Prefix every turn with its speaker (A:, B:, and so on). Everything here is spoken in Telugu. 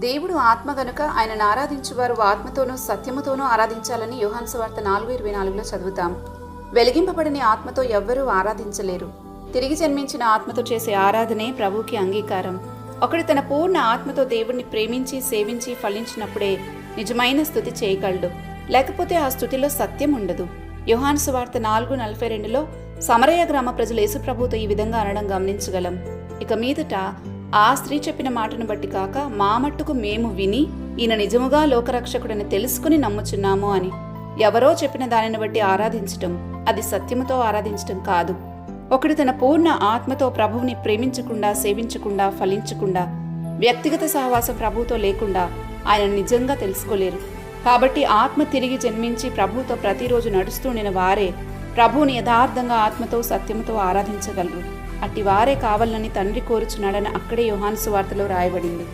A: దేవుడు ఆత్మ గనుక ఆయనను ఆరాధించువారు ఆత్మతోనూ సత్యముతోనూ ఆరాధించాలని యోహాన్సు వార్త నాలుగు ఇరవై నాలుగులో చదువుతాం. వెలిగింపబడిన ఆత్మతో ఎవ్వరూ ఆరాధించలేరు. తిరిగి జన్మించిన ఆత్మతో చేసే ఆరాధనే ప్రభువుకి అంగీకారం. ఒకడు తన పూర్ణ ఆత్మతో దేవుణ్ణి ప్రేమించి సేవించి ఫలించినప్పుడే నిజమైన స్థుతి చేయగలడు. లేకపోతే ఆ స్థుతిలో సత్యం ఉండదు. యోహాను సువార్త నాలుగు నలభై రెండులో సమరయ గ్రామ ప్రజలు యేసుప్రభుతో ఈ విధంగా అనడం గమనించగలం. ఇక మీదట ఆ స్త్రీ చెప్పిన మాటను బట్టి కాక మా మట్టుకు మేము విని ఈయన నిజముగా లోకరక్షకుడని తెలుసుకుని నమ్ముచున్నాము అని. ఎవరో చెప్పిన దానిని బట్టి ఆరాధించటం అది సత్యముతో ఆరాధించటం కాదు. ఒకడు తన పూర్ణ ఆత్మతో ప్రభువుని ప్రేమించకుండా సేవించకుండా ఫలించకుండా వ్యక్తిగత సహవాసం ప్రభువుతో లేకుండా ఆయన నిజంగా తెలుసుకోలేరు. కాబట్టి ఆత్మ తిరిగి జన్మించి ప్రభువుతో ప్రతిరోజు నడుస్తుండిన వారే ప్రభువుని యథార్థంగా ఆత్మతో సత్యముతో ఆరాధించగలరు. అట్టి వారే కావాలని తండ్రి కోరుచున్నాడని అక్కడే యోహాన్సు వార్తలో రాయబడింది.